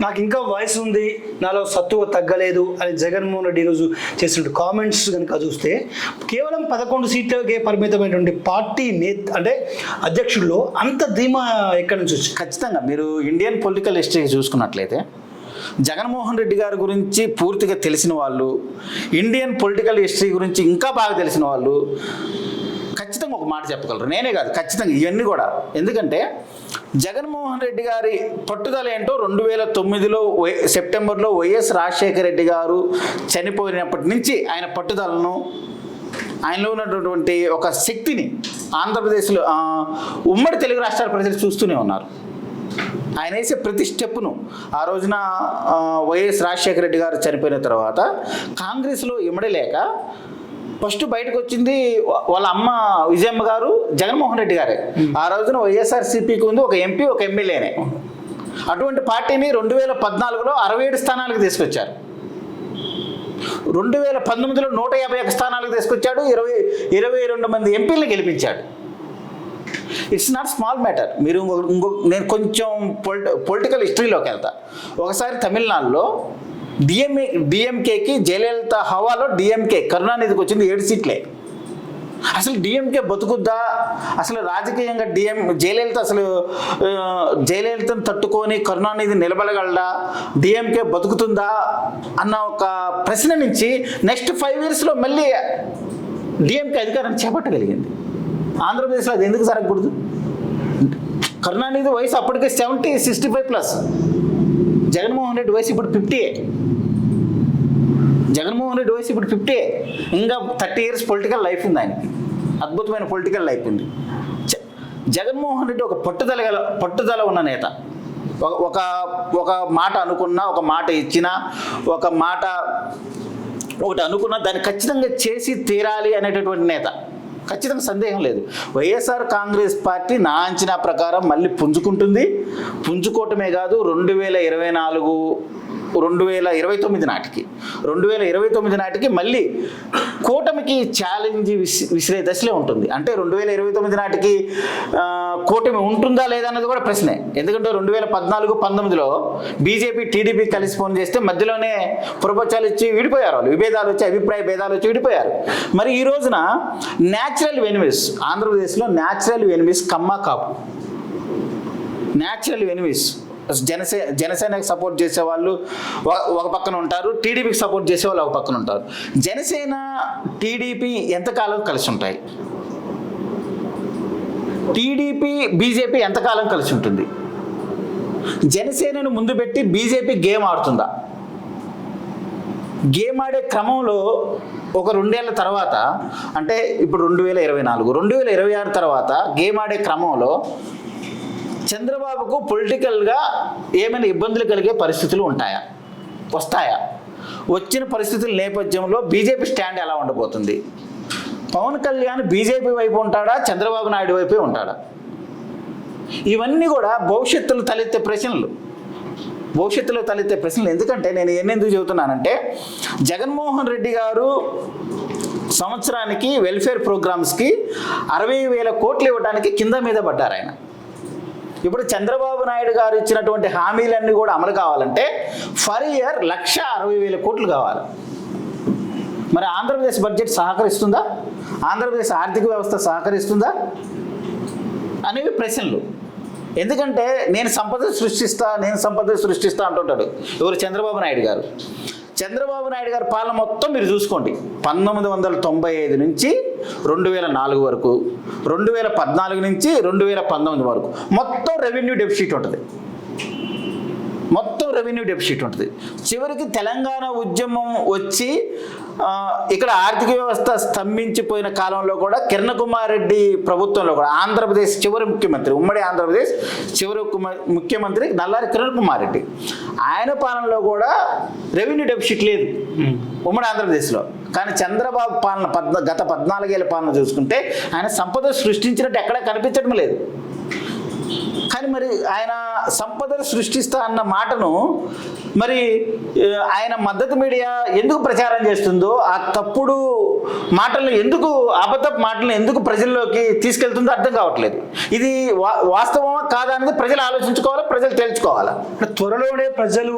నాకు ఇంకా వయసు ఉంది నాలో సత్తువ తగ్గలేదు అని జగన్మోహన్ రెడ్డి ఈరోజు చేసిన కామెంట్స్ కనుక చూస్తే కేవలం పదకొండు సీట్లకే పరిమితమైనటువంటి పార్టీ నేత అంటే అధ్యక్షుల్లో అంత ధీమా ఎక్కడి నుంచి వచ్చింది? ఖచ్చితంగా. మీరు ఇండియన్ పొలిటికల్ హిస్టరీ చూసుకున్నట్లయితే జగన్మోహన్ రెడ్డి గారి గురించి పూర్తిగా తెలిసిన వాళ్ళు ఇండియన్ పొలిటికల్ హిస్టరీ గురించి ఇంకా బాగా తెలిసిన వాళ్ళు ఖచ్చితంగా ఒక మాట చెప్పగలరు. నేనే కాదు ఖచ్చితంగా ఇవన్నీ కూడా. ఎందుకంటే జగన్మోహన్ రెడ్డి గారి పట్టుదల ఏంటో రెండు వేల తొమ్మిదిలో వై- సెప్టెంబర్లో వైఎస్ రాజశేఖర రెడ్డి గారు చనిపోయినప్పటి నుంచి ఆయన పట్టుదలను ఆయనలో ఉన్నటువంటి ఒక శక్తిని ఆంధ్రప్రదేశ్లో ఉమ్మడి తెలుగు రాష్ట్రాల ప్రజలు చూస్తూనే ఉన్నారు. ఆయన వేసే ప్రతి స్టెప్ను ఆ రోజున వైఎస్ రాజశేఖర రెడ్డి గారు చనిపోయిన తర్వాత కాంగ్రెస్లో ఇమడలేక ఫస్ట్ బయటకు వచ్చింది వాళ్ళ అమ్మ విజయమ్మ గారు జగన్మోహన్ రెడ్డి గారే. ఆ రోజున వైఎస్ఆర్సీపీకి ఉంది ఒక ఎంపీ ఒక ఎమ్మెల్యేనే. అటువంటి పార్టీని రెండు వేల పద్నాలుగులో అరవై ఏడు స్థానాలకు తీసుకొచ్చారు. రెండు వేల పంతొమ్మిదిలో నూట యాభై ఒక స్థానాలకు తీసుకొచ్చాడు ఇరవై ఇరవై రెండు మంది ఎంపీలను గెలిపించాడు. ఇట్స్ నాట్ స్మాల్ మ్యాటర్ మీరు ఇంకొక నేను కొంచెం పొలిటి పొలిటికల్ హిస్టరీలోకి వెళ్తా. ఒకసారి తమిళనాడులో డిఎంఏ డిఎంకేకి జయలలిత హవాలో డిఎంకే కరుణానిధికి వచ్చింది ఏడు సీట్లే. అసలు డిఎంకే బతుకుద్దా? అసలు రాజకీయంగా డిఎం జయలలిత అసలు జయలలితను తట్టుకొని కరుణానిధి నిలబడగలడా? డిఎంకే బతుకుతుందా? అన్న ఒక ప్రశ్న నుంచి నెక్స్ట్ ఫైవ్ ఇయర్స్లో మళ్ళీ డిఎంకే అధికారం చేపట్టగలిగింది. ఆంధ్రప్రదేశ్లో అది ఎందుకు జరగకూడదు? కరుణానిధి వయసు అప్పటికే seventy sixty five plus Jaganmohan Reddy వయసు ఇప్పుడు ఫిఫ్టీ జగన్మోహన్ రెడ్డి వయసు ఇప్పుడు ఫిఫ్టీ ఇంకా థర్టీ ఇయర్స్ పొలిటికల్ లైఫ్ ఉంది ఆయనకి. అద్భుతమైన పొలిటికల్ లైఫ్ ఉంది. జ- జగన్మోహన్ రెడ్డి ఒక పట్టుదల గల పట్టుదల ఉన్న నేత. ఒక ఒక ఒక మాట అనుకున్నా ఒక మాట ఇచ్చినా ఒక మాట ఒకటి అనుకున్నా దాన్ని ఖచ్చితంగా చేసి తీరాలి అనేటటువంటి నేత. ఖచ్చితంగా సందేహం లేదు. వైఎస్ఆర్ కాంగ్రెస్ పార్టీ నా అంచనా ప్రకారం మళ్ళీ పుంజుకుంటుంది. పుంజుకోవటమే కాదు రెండు వేల ఇరవై నాలుగు రెండు వేల ఇరవై తొమ్మిది నాటికి. రెండు వేల ఇరవై తొమ్మిది నాటికి మళ్ళీ కూటమికి ఛాలెంజ్ విసి విసిరే దశలే ఉంటుంది. అంటే రెండు వేల ఇరవై తొమ్మిది నాటికి కూటమి ఉంటుందా లేదా అన్నది కూడా ప్రశ్నే. ఎందుకంటే రెండు వేల పద్నాలుగు పంతొమ్మిదిలో బీజేపీ టీడీపీ కలిసి ఫోన్ చేస్తే మధ్యలోనే ప్రపంచాలు ఇచ్చి విడిపోయారు వాళ్ళు. విభేదాలు వచ్చి అభిప్రాయ భేదాలు వచ్చి విడిపోయారు. మరి ఈ రోజున న్యాచురల్ వెనిమిస్ ఆంధ్రప్రదేశ్లో న్యాచురల్ వెనిమిస్ కమ్మ కాపు. న్యాచురల్ వెనిమిస్ జనసే జనసేనకి సపోర్ట్ చేసేవాళ్ళు ఒక- ఒక పక్కన ఉంటారు టీడీపీకి సపోర్ట్ చేసే వాళ్ళు ఒక పక్కన ఉంటారు. జనసేన టీడీపీ ఎంతకాలం కలిసి ఉంటాయి? టీడీపీ బీజేపీ ఎంతకాలం కలిసి ఉంటుంది? జనసేనను ముందు పెట్టి బీజేపీ గేమ్ ఆడుతుందా? గేమ్ ఆడే క్రమంలో ఒక రెండేళ్ళ తర్వాత అంటే ఇప్పుడు రెండు వేల ఇరవై నాలుగు రెండు వేల ఇరవై ఆరు తర్వాత గేమ్ ఆడే క్రమంలో చంద్రబాబుకు పొలిటికల్గా ఏమైనా ఇబ్బందులు కలిగే పరిస్థితులు ఉంటాయా? వస్తాయా? వచ్చిన పరిస్థితుల నేపథ్యంలో బీజేపీ స్టాండ్ ఎలా ఉండబోతుంది? పవన్ కళ్యాణ్ బీజేపీ వైపు ఉంటాడా? చంద్రబాబు నాయుడు వైపే ఉంటాడా? ఇవన్నీ కూడా భవిష్యత్తులో తలెత్తే ప్రశ్నలు. భవిష్యత్తులో తలెత్తే ప్రశ్నలు. ఎందుకంటే నేను ఎన్నెందుకు చెబుతున్నానంటే జగన్మోహన్ రెడ్డి గారు సంవత్సరానికి వెల్ఫేర్ ప్రోగ్రామ్స్కి అరవై వేల కోట్లు ఇవ్వడానికి కింద మీద పడ్డారు ఆయన. ఇప్పుడు చంద్రబాబు నాయుడు గారు ఇచ్చినటువంటి హామీలన్నీ కూడా అమలు కావాలంటే ఫర్ ఇయర్ లక్ష అరవై వేల కోట్లు కావాలి. మరి ఆంధ్రప్రదేశ్ బడ్జెట్ సహకరిస్తుందా? ఆంధ్రప్రదేశ్ ఆర్థిక వ్యవస్థ సహకరిస్తుందా? అనేవి ప్రశ్నలు. ఎందుకంటే నేను సంపద సృష్టిస్తా నేను సంపద సృష్టిస్తా అంటుంటాడు. ఎవరు? చంద్రబాబు నాయుడు గారు. చంద్రబాబు నాయుడు గారి పాలన మొత్తం మీరు చూసుకోండి. పంతొమ్మిది వందల తొంభై ఐదు నుంచి రెండు వేల నాలుగు వరకు రెండు వేల పద్నాలుగు నుంచి రెండు వేల పంతొమ్మిది వరకు మొత్తం రెవెన్యూ డెఫిసిట్ ఉంటుంది. రెవెన్యూ డెఫిసిట్ ఉంటుంది. చివరికి తెలంగాణ ఉద్యమం వచ్చి ఇక్కడ ఆర్థిక వ్యవస్థ స్తంభించిపోయిన కాలంలో కూడా కిరణ్ కుమార్ రెడ్డి ప్రభుత్వంలో కూడా ఆంధ్రప్రదేశ్ చివరి ముఖ్యమంత్రి ఉమ్మడి ఆంధ్రప్రదేశ్ చివరి ముఖ్యమంత్రి నల్లారి కిరణ్ కుమార్ రెడ్డి. ఆయన పాలనలో కూడా రెవెన్యూ డెఫిసిట్ లేదు. ఉమ్మడి ఆంధ్రప్రదేశ్లో. కానీ చంద్రబాబు పాలన పద్న గత పద్నాలుగేళ్ళ పాలన చూసుకుంటే ఆయన సంపద సృష్టించినట్టు ఎక్కడా కనిపించడం లేదు. కానీ మరి ఆయన సంపదను సృష్టిస్తా అన్న మాటను మరి ఆయన మద్దతు మీడియా ఎందుకు ప్రచారం చేస్తుందో ఆ తప్పుడు మాటలను ఎందుకు అబద్ధ మాటలను ఎందుకు ప్రజల్లోకి తీసుకెళ్తుందో అర్థం కావట్లేదు. ఇది వా వాస్తవమా కాదా అనేది ప్రజలు ఆలోచించుకోవాలి ప్రజలు తెలుసుకోవాలా త్వరలోనే ప్రజలు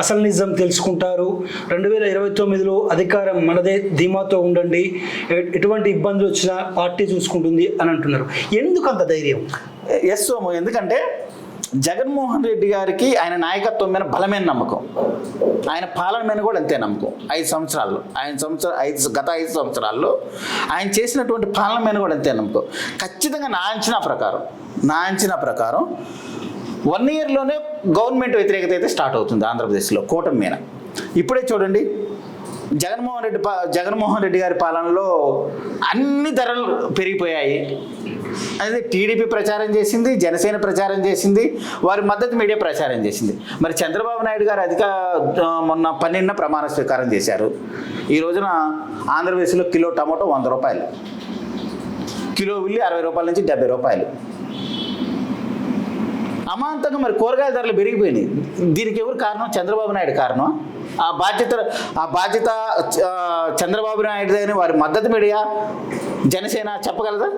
అసలు నిజం తెలుసుకుంటారు. రెండు వేల ఇరవై తొమ్మిదిలో అధికారం మనదే ధీమాతో ఉండండి. ఎటువంటి ఇబ్బందులు వచ్చినా పార్టీ చూసుకుంటుంది అని అంటున్నారు. ఎందుకు అంత ధైర్యం? ఎస్ సోము ఎందుకంటే జగన్మోహన్ రెడ్డి గారికి ఆయన నాయకత్వం మీద బలమైన నమ్మకం. ఆయన పాలన మీద కూడా అంతే నమ్మకం. ఐదు సంవత్సరాల్లో. ఆయన సంవత్సర ఐదు గత ఐదు సంవత్సరాల్లో ఆయన చేసినటువంటి పాలన మీద కూడా అంతే నమ్మకం. ఖచ్చితంగా నా అంచనా ప్రకారం నా అంచనా ప్రకారం వన్ ఇయర్లోనే గవర్నమెంట్ వ్యతిరేకత అయితే స్టార్ట్ అవుతుంది ఆంధ్రప్రదేశ్లో కూటమి మీద. ఇప్పుడే చూడండి జగన్మోహన్ రెడ్డి పా జగన్మోహన్ రెడ్డి గారి పాలనలో అన్ని ధరలు పెరిగిపోయాయి. అదే టీడీపీ ప్రచారం చేసింది జనసేన ప్రచారం చేసింది వారి మద్దతు మీడియా ప్రచారం చేసింది. మరి చంద్రబాబు నాయుడు గారు అధిక మొన్న పన్నెండున ప్రమాణ స్వీకారం చేశారు. ఈ రోజున ఆంధ్రప్రదేశ్లో కిలో టమాటో వంద రూపాయలు. కిలో ఉల్లి అరవై రూపాయల నుంచి డెబ్బై రూపాయలు. అమాంతంగా మరి కూరగాయల ధరలు పెరిగిపోయినాయి. దీనికి ఎవరు కారణం? చంద్రబాబు నాయుడు కారణం. ఆ బాధ్యత ఆ బాధ్యత చంద్రబాబు నాయుడు అని వారి మద్దతు మీడియా జనసేన చెప్పగలదా?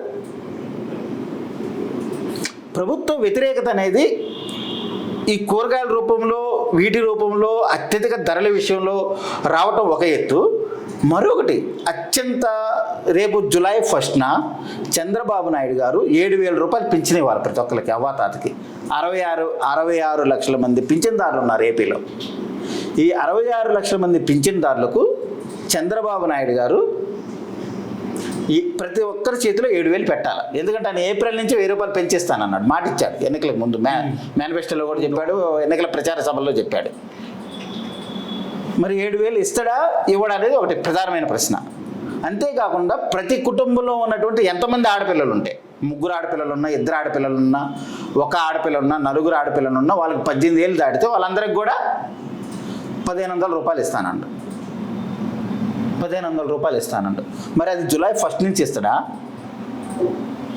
ప్రభుత్వ వ్యతిరేకత అనేది ఈ కూరగాయల రూపంలో వీటి రూపంలో అత్యధిక ధరల విషయంలో రావటం ఒక ఎత్తు. మరొకటి అత్యంత రేపు జులై ఫస్ట్న చంద్రబాబు నాయుడు గారు ఏడు వేల రూపాయలు పింఛన్ ఇవ్వాలి ప్రతి ఒక్కరికి అవ్వాతాతకి అరవై ఆరు అరవై ఆరు లక్షల మంది పింఛన్దారులు ఉన్నారు ఏపీలో. ఈ అరవై ఆరు లక్షల మంది పింఛన్దారులకు చంద్రబాబు నాయుడు గారు ఈ ప్రతి ఒక్కరి చేతిలో ఏడు వేలు పెట్టాలి. ఎందుకంటే ఆయన ఏప్రిల్ నుంచి వెయ్యి రూపాయలు పెంచేస్తాను అన్నాడు మాట ఇచ్చాడు ఎన్నికలకు ముందు మే మేనిఫెస్టోలో కూడా చెప్పాడు ఎన్నికల ప్రచార సభల్లో చెప్పాడు. మరి ఏడు వేలు ఇస్తాడా? ఇవ్వడా అనేది ఒకటి ప్రధానమైన ప్రశ్న. అంతేకాకుండా ప్రతి కుటుంబంలో ఉన్నటువంటి ఎంతమంది ఆడపిల్లలు ఉంటాయి ముగ్గురు ఆడపిల్లలు ఉన్నా ఇద్దరు ఆడపిల్లలు ఉన్నా ఒక ఆడపిల్ల ఉన్నా నలుగురు ఆడపిల్లలు ఉన్నా వాళ్ళకి పద్దెనిమిది ఏళ్ళు దాటితే వాళ్ళందరికీ కూడా పదిహేను వందల రూపాయలు ఇస్తానండు పదిహేను వందల రూపాయలు ఇస్తానండు మరి అది జూలై ఫస్ట్ నుంచి ఇస్తాడా?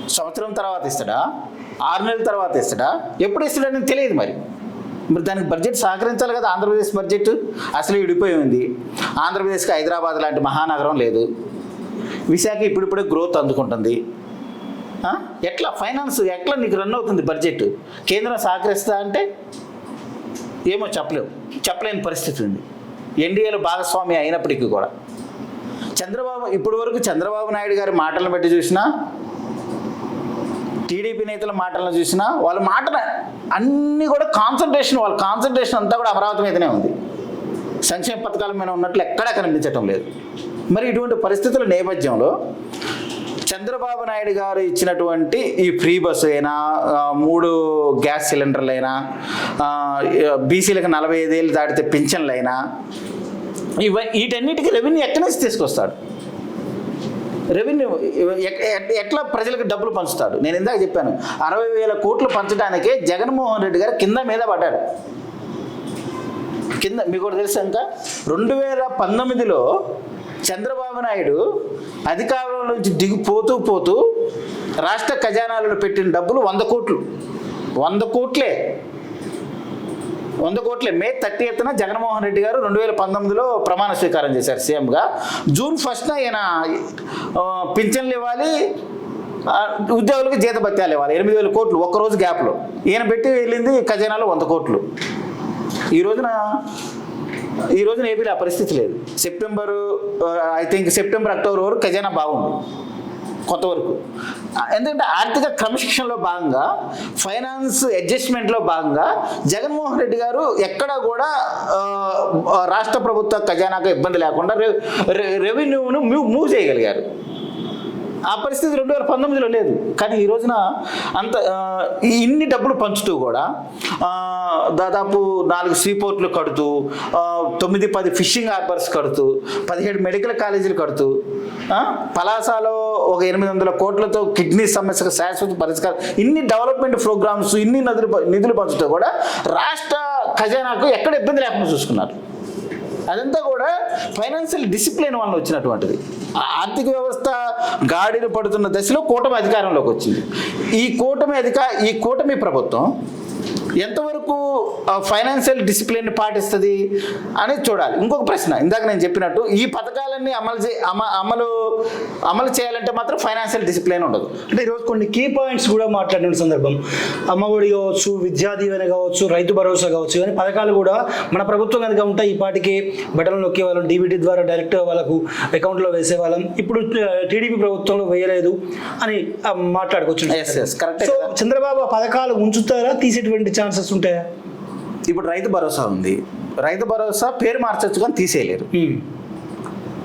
సంవత్సరం తర్వాత ఇస్తాడా? ఆరు నెలల తర్వాత ఇస్తాడా? ఎప్పుడు ఇస్తాడని తెలియదు మరి. మరి దానికి బడ్జెట్ సహకరించాలి కదా ఆంధ్రప్రదేశ్ బడ్జెట్ అసలు విడిపోయి ఉంది. ఆంధ్రప్రదేశ్కి హైదరాబాద్ లాంటి మహానగరం లేదు. విశాఖ ఇప్పుడిప్పుడే గ్రోత్ అందుకుంటుంది. ఎట్లా ఫైనాన్స్ ఎట్లా నీకు రన్ అవుతుంది బడ్జెట్ కేంద్రం సహకరిస్తా అంటే ఏమో చెప్పలేవు. చెప్పలేని పరిస్థితి ఉంది. ఎన్డీఏలో భాగస్వామి అయినప్పటికీ కూడా. చంద్రబాబు ఇప్పటి వరకు చంద్రబాబు నాయుడు గారి మాటలను బట్టి చూసినా టీడీపీ నేతల మాటలను చూసినా వాళ్ళ మాటలు అన్నీ కూడా కాన్సన్ట్రేషన్ వాళ్ళ కాన్సన్ట్రేషన్ అంతా కూడా అమరావతి మీదనే ఉంది. సంక్షేమ పథకాల మీద ఉన్నట్లు ఎక్కడా కనిపించటం లేదు. మరి ఇటువంటి పరిస్థితుల నేపథ్యంలో చంద్రబాబు నాయుడు గారు ఇచ్చినటువంటి ఈ ఫ్రీ బస్సు అయినా మూడు గ్యాస్ సిలిండర్లైనా బీసీలకు నలభై ఐదేళ్ళు దాటితే పింఛన్లైనా ఇవ వీటన్నిటికీ రెవెన్యూ ఎక్కడి నుంచి తీసుకొస్తాడు? రెవెన్యూ ఎట్లా ప్రజలకు డబ్బులు పంచుతాడు? నేను ఇందాక చెప్పాను అరవై వేల కోట్లు పంచడానికే జగన్మోహన్ రెడ్డి గారు కింద మీద పడ్డాడు. కింద మీకు కూడా తెలుసా ఇంకా? రెండు వేల పంతొమ్మిదిలో చంద్రబాబు నాయుడు అధికారంలో నుంచి దిగిపోతూ పోతూ రాష్ట్ర ఖజానాలలో పెట్టిన డబ్బులు వంద కోట్లు. వంద కోట్లే. వంద కోట్లే. మే థర్టీ ఎత్తున జగన్మోహన్ రెడ్డి గారు రెండు వేల పంతొమ్మిదిలో ప్రమాణ స్వీకారం చేశారు సీఎంగా. జూన్ ఫస్ట్న ఈయన పింఛన్లు ఇవ్వాలి ఉద్యోగులకు జీతభత్యాలు ఇవ్వాలి. ఎనిమిది వేల కోట్లు ఒక్కరోజు గ్యాప్లో. ఈయన పెట్టి వెళ్ళింది ఖజానాలో వంద కోట్లు. ఈ రోజున ఈ రోజున ఏపీలో ఆ పరిస్థితి లేదు. September I think September October వరకు ఖజానా బాగుంది. కొంతవరకు ఎందుకంటే ఆర్థిక క్రమశిక్షణలో భాగంగా ఫైనాన్స్ అడ్జస్ట్మెంట్లో భాగంగా జగన్మోహన్ రెడ్డి గారు ఎక్కడా కూడా రాష్ట్ర ప్రభుత్వ ఖజానాకు ఇబ్బంది లేకుండా రె- రెవెన్యూను మూవ్ మూవ్ చేయగలిగారు. ఆ పరిస్థితి రెండు వేల పంతొమ్మిదిలో లేదు. కానీ ఈ రోజున అంత ఇన్ని డబ్బులు పంచుతూ కూడా దాదాపు నాలుగు సీపోర్ట్లు కడుతూ తొమ్మిది పది ఫిషింగ్ హార్బర్స్ కడుతూ పదిహేడు మెడికల్ కాలేజీలు కడుతూ పలాసాలో ఒక ఎనిమిది వందల కోట్లతో కిడ్నీ సమస్యకు శాశ్వత పరిష్కారం ఇన్ని డెవలప్మెంట్ ప్రోగ్రామ్స్ ఇన్ని నదులు నిధులు పంచుతో కూడా రాష్ట్ర ఖజానాకు ఎక్కడ ఇబ్బంది లేకుండా చూసుకున్నారు. అదంతా కూడా ఫైనాన్షియల్ డిసిప్లిన్ వలన వచ్చినటువంటిది. ఆర్థిక వ్యవస్థ గాడిలు పడుతున్న దశలో కూటమి అధికారంలోకి వచ్చింది. ఈ కూటమి అధిక ఈ కూటమి ప్రభుత్వం ఎంతవరకు ఫైనాన్షియల్ డిసిప్లిన్ పాటిస్తుంది అనేది చూడాలి. ఇంకొక ప్రశ్న ఇందాక నేను చెప్పినట్టు ఈ పథకాలన్నీ అమలు చే అమ- అమలు అమలు చేయాలంటే మాత్రం ఫైనాన్షియల్ డిసిప్లిన్ ఉండదు. అంటే ఈరోజు కొన్ని కీ పాయింట్స్ కూడా మాట్లాడిన సందర్భం. అమ్మఒడి కావచ్చు విద్యా దీవెన కావచ్చు రైతు భరోసా కావచ్చు ఇవన్నీ పథకాలు కూడా మన ప్రభుత్వం కనుక ఉంటే ఈ పాటికి బటన్ నొక్కే వాళ్ళం డీబీటీ ద్వారా డైరెక్ట్ వాళ్ళకు అకౌంట్లో వేసే వాళ్ళం. ఇప్పుడు టీడీపీ ప్రభుత్వంలో వేయలేదు అని మాట్లాడుకోవచ్చు. చంద్రబాబు ఆ పథకాలు ఉంచుతారా తీసేటువంటి ఛాన్సెస్ ఉంటాయా? ఇప్పుడు రైతు భరోసా ఉంది. రైతు భరోసా పేరు మార్చొచ్చు కానీ తీసేయలేరు. ఉమ్.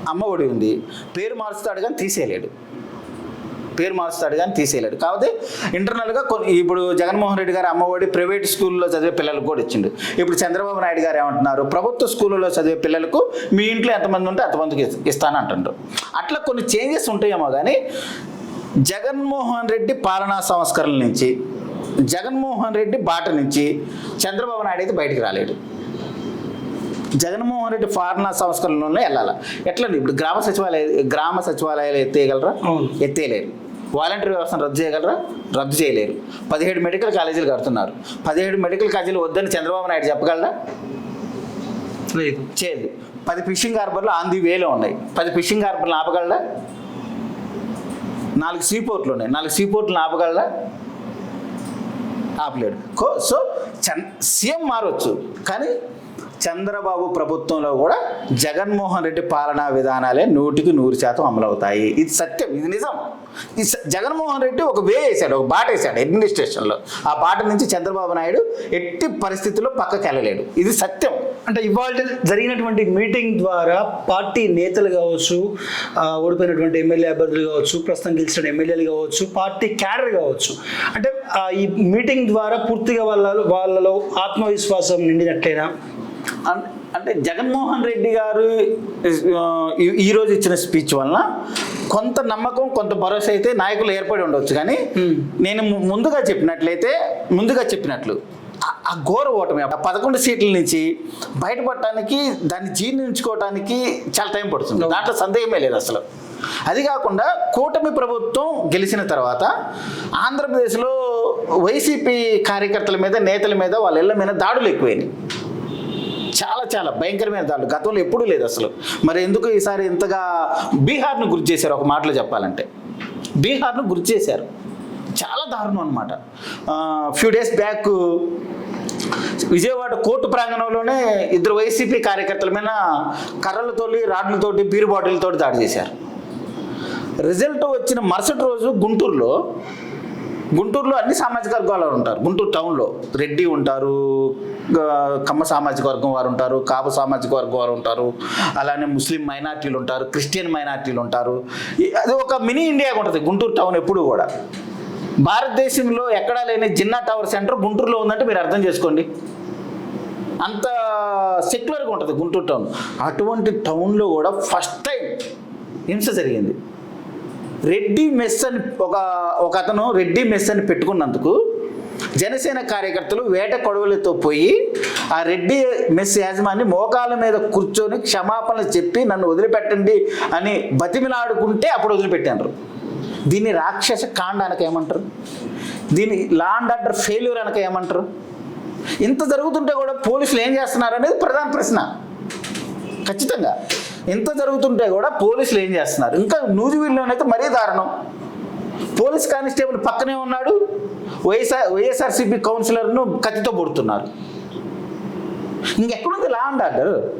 అమ్మ ఒడి ఉంది. పేరు మారుస్తాడు కానీ తీసేయలేడు. పేరు మారుస్తాడు కానీ తీసేయలేడు. కాకపోతే ఇంటర్నల్గా కొన్ని ఇప్పుడు జగన్మోహన్ రెడ్డి గారు అమ్మఒడి ప్రైవేట్ స్కూల్లో చదివే పిల్లలకు కూడా ఇచ్చిండు. ఇప్పుడు చంద్రబాబు నాయుడు గారు ఏమంటున్నారు? ప్రభుత్వ స్కూళ్ళలో చదివే పిల్లలకు మీ ఇంట్లో ఎంతమంది ఉంటే అంతమందికి ఇస్- ఇస్తానంటుండ్రు అట్లా కొన్ని చేంజెస్ ఉంటాయేమో కానీ జగన్మోహన్ రెడ్డి పాలనా సంస్కరణల నుంచి జగన్మోహన్ రెడ్డి బాట నుంచి చంద్రబాబు నాయుడు అయితే బయటికి రాలేడు. జగన్మోహన్ రెడ్డి పాలనా సంస్కరణలోనే వెళ్ళాలి? ఎట్లండి ఇప్పుడు గ్రామ సచివాలయ గ్రామ సచివాలయాలు ఎత్తేయగలరా. ఎత్తేయలేరు. వాలంటీర్ వ్యవస్థను రద్దు చేయగలరా? రద్దు చేయలేరు. పదిహేడు మెడికల్ కాలేజీలు కడుతున్నారు. పదిహేడు మెడికల్ కాలేజీలు వద్దని చంద్రబాబు నాయుడు చెప్పగలరా లేదు. చేయదు. పది ఫిషింగ్ హార్బర్లు ఆన్ ది వేలో ఉన్నాయి. పది ఫిషింగ్ హార్బర్లు ఆపగలరా నాలుగు సీ పోర్ట్లు ఉన్నాయి. నాలుగు సీ పోర్ట్లు ఆపగలరా ఆపలేడు కో సో చంద్ సీఎం మారవచ్చు కానీ చంద్రబాబు ప్రభుత్వంలో కూడా జగన్మోహన్ రెడ్డి పాలనా విధానాలే నూటికి నూరు శాతం అమలవుతాయి. ఇది సత్యం ఇది నిజం. ఈ జగన్మోహన్ రెడ్డి ఒక వే వేశాడు ఒక బాట వేశాడు అడ్మినిస్ట్రేషన్లో ఆ బాట నుంచి చంద్రబాబు నాయుడు ఎట్టి పరిస్థితుల్లో పక్కకి వెళ్ళలేడు ఇది సత్యం. అంటే ఇవాళ జరిగినటువంటి మీటింగ్ ద్వారా పార్టీ నేతలు కావచ్చు ఓడిపోయినటువంటి ఎమ్మెల్యే అభ్యర్థులు కావచ్చు ప్రస్తుతం గెలిచిన ఎమ్మెల్యేలు కావచ్చు పార్టీ క్యాడర్ కావచ్చు. అంటే ఈ మీటింగ్ ద్వారా పూర్తిగా వాళ్ళ వాళ్ళలో ఆత్మవిశ్వాసం నిండినట్లేనా అంటే జగన్మోహన్ రెడ్డి గారు ఆ, ఈ- ఈ రోజు ఇచ్చిన స్పీచ్ వలన కొంత నమ్మకం కొంత భరోసా అయితే నాయకులు ఏర్పడి ఉండొచ్చు. కానీ. నేను ముందుగా చెప్పినట్లయితే ముందుగా చెప్పినట్లు ఆ- ఘోర ఓటమి. ఆ పదకొండు సీట్ల నుంచి బయటపడటానికి దాన్ని జీర్ణించుకోవటానికి చాలా టైం పడుతుంది. దాంట్లో సందేహమే లేదు అసలు. అది కాకుండా కూటమి ప్రభుత్వం గెలిచిన తర్వాత ఆంధ్రప్రదేశ్లో వైసీపీ కార్యకర్తల మీద నేతల మీద వాళ్ళ ఇళ్ళ మీద దాడులు ఎక్కువైనాయి. చాలా చాలా భయంకరమైన దాడులు. గతంలో ఎప్పుడూ లేదు అసలు. మరి ఎందుకు ఈసారి ఇంతగా బీహార్ను గుర్తు చేశారు? ఒక మాటలో చెప్పాలంటే. బీహార్ను గుర్తు చేశారు. చాలా దారుణం అనమాట few days back Vijayawada court ప్రాంగణంలోనే ఇద్దరు వైసీపీ కార్యకర్తల మీద కర్రలతోటి రాడ్లతోటి బీరు బాటిల్తో దాడి చేశారు. రిజల్ట్ వచ్చిన మరుసటి రోజు గుంటూరులో గుంటూరులో అన్ని సామాజిక వర్గాలు వారు ఉంటారు. గుంటూరు టౌన్లో రెడ్డి ఉంటారు కమ్మ సామాజిక వర్గం వారు ఉంటారు కాపు సామాజిక వర్గం వారు ఉంటారు అలానే ముస్లిం మైనార్టీలు ఉంటారు క్రిస్టియన్ మైనార్టీలు ఉంటారు. అది ఒక మినీ ఇండియా ఉంటుంది గుంటూరు టౌన్ ఎప్పుడు కూడా. భారతదేశంలో ఎక్కడా లేని జిన్నా టవర్ సెంటర్ గుంటూరులో ఉందంటే మీరు అర్థం చేసుకోండి. అంత సెక్యులర్గా ఉంటుంది గుంటూరు టౌన్. అటువంటి టౌన్లో కూడా ఫస్ట్ టైం హింస జరిగింది. రెడ్డి మెస్ అని ఒక ఒక అతను రెడ్డి మెస్ అని పెట్టుకున్నందుకు జనసేన కార్యకర్తలు వేట కొడవలతో పోయి ఆ రెడ్డి మెస్ యాజమాని మోకాల మీద కూర్చొని క్షమాపణలు చెప్పి నన్ను వదిలిపెట్టండి అని బతిమిలాడుకుంటే అప్పుడు వదిలిపెట్టారు. దీన్ని రాక్షస కాండ అనక ఏమంటారు? దీన్ని లా అండ్ ఆర్డర్ ఫెయిల్యూర్ అనక ఏమంటారు? ఇంత జరుగుతుంటే కూడా పోలీసులు ఏం చేస్తున్నారు అనేది ప్రధాన ప్రశ్న. ఖచ్చితంగా. ఇంత జరుగుతుంటే కూడా పోలీసులు ఏం చేస్తున్నారు? ఇంకా నూజివీడులోనైతే మరీ దారుణం. పోలీస్ కానిస్టేబుల్ పక్కనే ఉన్నాడు. వైఎస్ఆర్ వైఎస్ఆర్సీపీ కౌన్సిలర్ను కత్తితో పొడుతున్నారు ఇంకెక్కడుంది లా అండ్ ఆర్డర్?